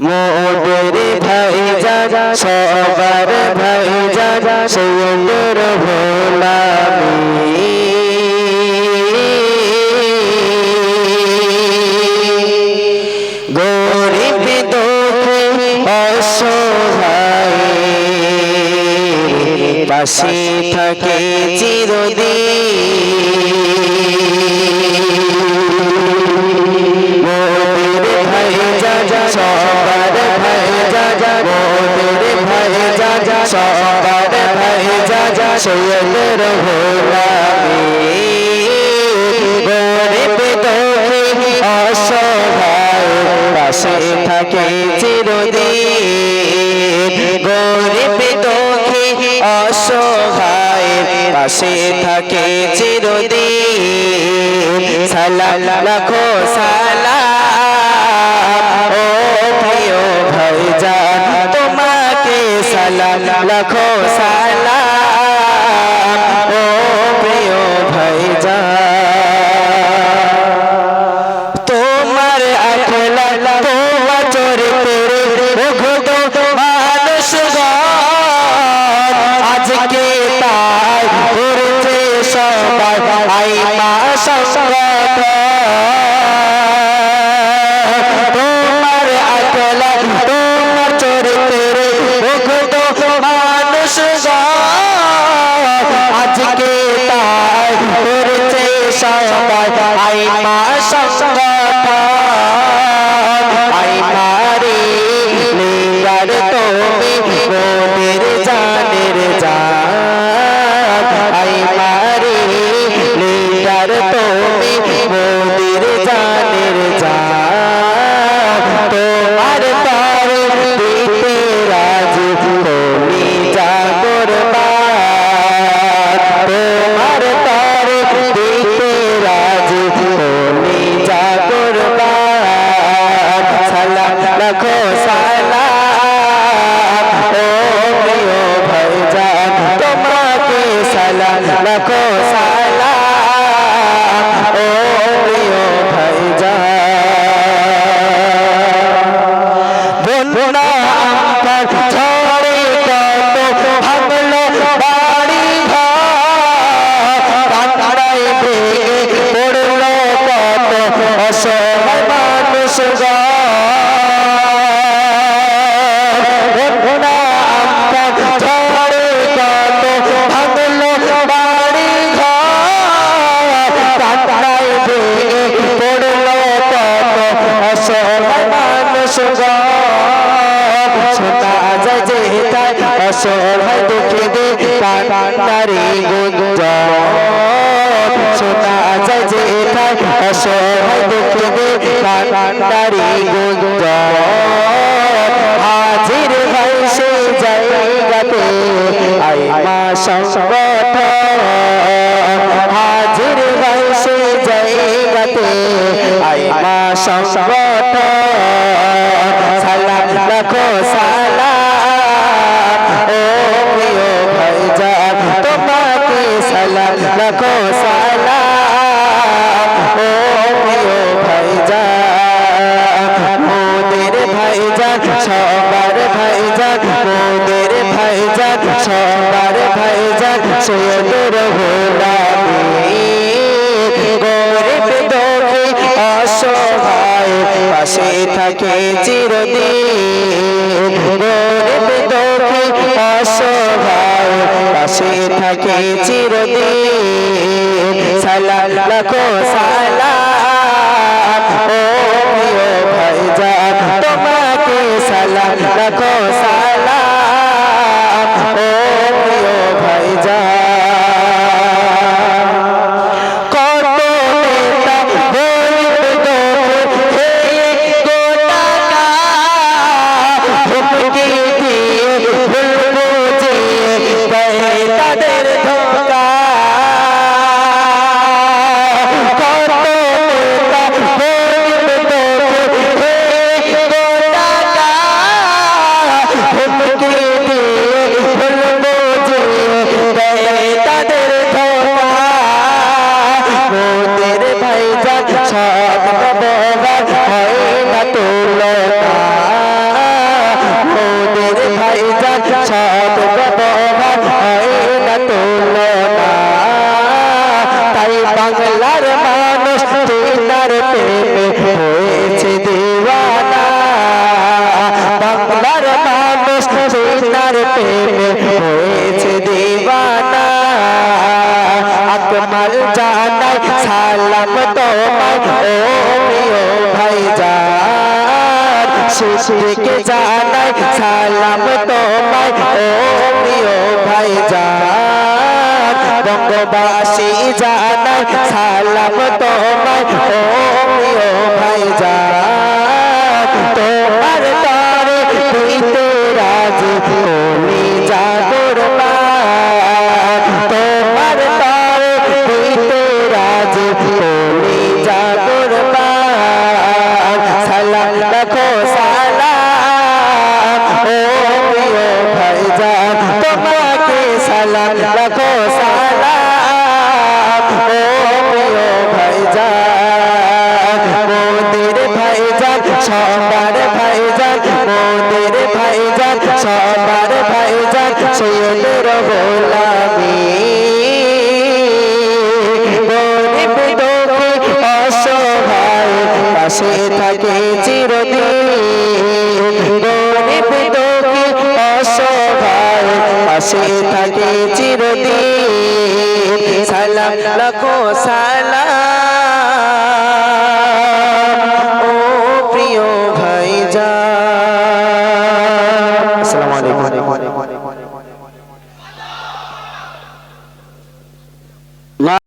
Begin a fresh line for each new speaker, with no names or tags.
মোদের ভাই যা সবার ভাই যা সুন্দর ভোলামি পাশে থাকে চিরদিন। রেখে থাকে চিরদিন। সালাম লাখো সালা ও প্রিয় ভাইজান তোমাকে সালাম লাখো সালাম। la cosa সহদ কেঁদে কান্তারে গুঞ্জ শোনা যায় যে এটাই অসহদ কেঁদে কান্তারে গুঞ্জ হাজির হয় সে জায়গাতে আয় মা সংগঠ হাজির হয় সে জায়গাতে আয় মা সংগঠ সালাম রাখো I Dragosa. বসে থাকে চিরদিন। সালাম লাখো সালাম। প্রেমে হয়েছে দেওয়ানা। বাংলার মানুষ সীতার প্রেমে হয়েছে দেওয়ানা। আকমাল জানাই, সালাম তোমায়, ও প্রিয় ভাই যান শিশুকে জানাই, সালাম তোমায়, ও প্রিয় ভাই যান বঙ্গবাসী জানাই সালাম তোমায় ও প্রিয় ভাই যান ভাইজান, সবার ভাইজান, সৈয়দের গোলামি। গরিব দোষী অসহায়, পাশে থাকে চিরদিন। গরিব দোষী অসহায়, পাশে থাকে চিরদিন। সালাম লাখো সালাম।